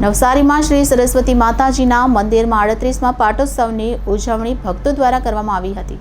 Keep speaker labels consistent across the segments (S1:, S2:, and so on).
S1: નવસારીમાં શ્રી સરસ્વતી માતાજીના મંદિરમાં આડત્રીસમાં પાટોત્સવની ઉજવણી ભક્તો દ્વારા કરવામાં આવી હતી.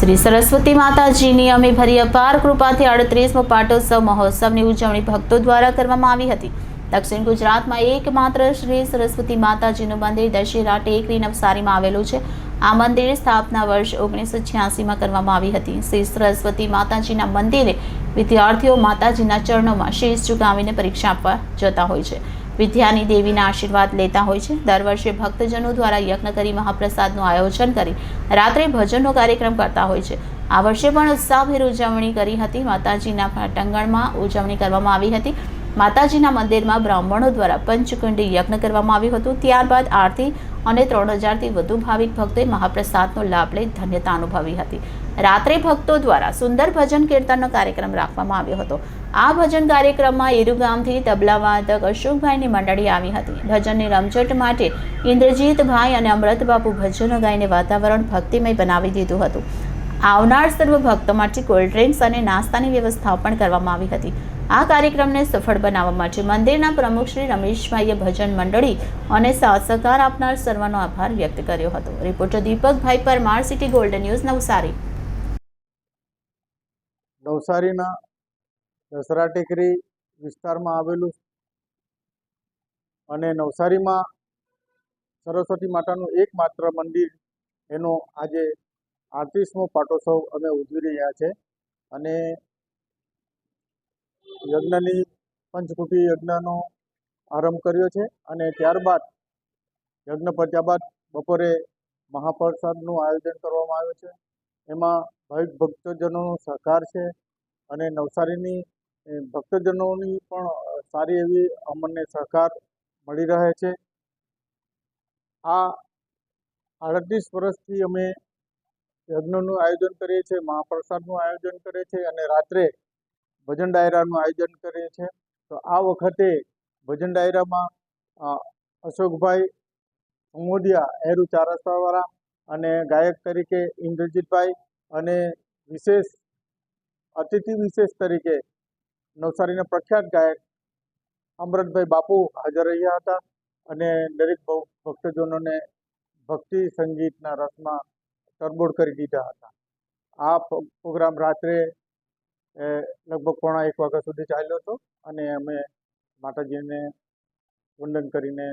S1: શ્રી સરસ્વતી માતાજીની અમે ભરી અપાર કૃપાથી આડત્રીસમો પાટોત્સવ મહોત્સવની ઉજવણી ભક્તો દ્વારા કરવામાં આવી હતી. દક્ષિણ ગુજરાતમાં એકમાત્ર શ્રી સરસ્વતી માતાજીનું મંદિર દશેરા ટેકરી નવસારીમાં આવેલું છે. આ મંદિર સ્થાપના વર્ષ ઓગણીસો છ્યાસીમાં કરવામાં આવી હતી. શ્રી સરસ્વતી માતાજીના મંદિરે વિદ્યાર્થીઓ માતાજીના ચરણોમાં શીશ ચુકાવીને પરીક્ષા આપવા જતા હોય છે. વિદ્યાની દેવીના આશીર્વાદ લેતા હોય છે. દર વર્ષે ભક્તજનો દ્વારા યજ્ઞ કરી મહાપ્રસાદનું આયોજન કરી રાત્રે ભજનનો કાર્યક્રમ કરતા હોય છે. આ વર્ષે પણ ઉત્સાહભેર ઉજવણી કરી હતી. માતાજીના પટાંગણમાં ઉજવણી કરવામાં આવી હતી. માતાજીના મંદિરમાં બ્રાહ્મણો દ્વારા પંચકુંડી યજ્ઞ કરવામાં આવ્યું હતું. ત્યારબાદ આરતી અને ત્રણ હજારથી વધુ ભાવિક ભક્તોએ મહાપ્રસાદનો લાભ લઈ ધન્યતા અનુભવી હતી. રાત્રે ભક્તો દ્વારા સુંદર ભજન કીર્તનનો કાર્યક્રમ રાખવામાં આવ્યો હતો. આ ભજન કાર્યક્રમમાં એરુ તબલા તબલાવાદક અશોકભાઈની મંડળી આવી હતી. ભજનની રમઝટ માટે ઇન્દ્રજીતભાઈ અને અમૃતબાપુ ભજનો ગાઈને વાતાવરણ ભક્તિમય બનાવી દીધું હતું. આવનાર સર્વ ભક્તો માટે કોલ્ડ ડ્રિંક્સ અને નાસ્તાની વ્યવસ્થા પણ કરવામાં આવી હતી. આ કાર્યક્રમને સફળ બનાવવા માટે મંદિરના પ્રમુખ શ્રી રમેશભાઈએ ભજન મંડળી અને સહકાર આપનાર સર્વનો આભાર વ્યક્ત કર્યો હતો. Reporter Deepakbhai Parmar, city golden news, Navsari.
S2: નવસારીના દસરા ટેકરી વિસ્તારમાં આવેલું અને નવસારીમાં સરસ્વતી માતાનું એકમાત્ર મંદિર એનો આજે આડત્રીસમો પાટોત્સવ અમે ઉજવી રહ્યા છે. અને યજ્ઞની પંચકુટી યજ્ઞનો આરંભ કર્યો છે અને ત્યારબાદ, યજ્ઞ પત્યા બાદ બપોરે મહાપ્રસાદનું આયોજન કરવામાં આવ્યું છે. એમાં ભાવિક ભક્તજનોનો સહકાર છે અને નવસારીની ભક્તજનોની પણ સારી એવી અમને સહકાર મળી રહે છે. આ આડત્રીસ વર્ષથી અમે યજ્ઞનું આયોજન કરીએ છીએ, મહાપ્રસાદનું આયોજન કરીએ છીએ અને રાત્રે ભજન ડાયરાનું આયોજન કરીએ છીએ. તો આ વખતે ભજન ડાયરામાં અશોકભાઈ મોદિયા એરુ ચારસ્તાવાળા અને ગાયક તરીકે ઇન્દ્રજીતભાઈ અને વિશેષ, અતિથિ વિશેષ તરીકે નવસારીના પ્રખ્યાત ગાયક અમૃતભાઈ બાપુ હાજર રહ્યા હતા અને દરેક ભક્તજનોને ભક્તિ સંગીતના રસમાં તરબોળ કરી દીધા હતા. આ પ્રોગ્રામ રાત્રે એ, લગભગ પોણા એક વાગ્યા સુધી ચાલ્યો હતો અને અમે માતાજીને વંદન કરીને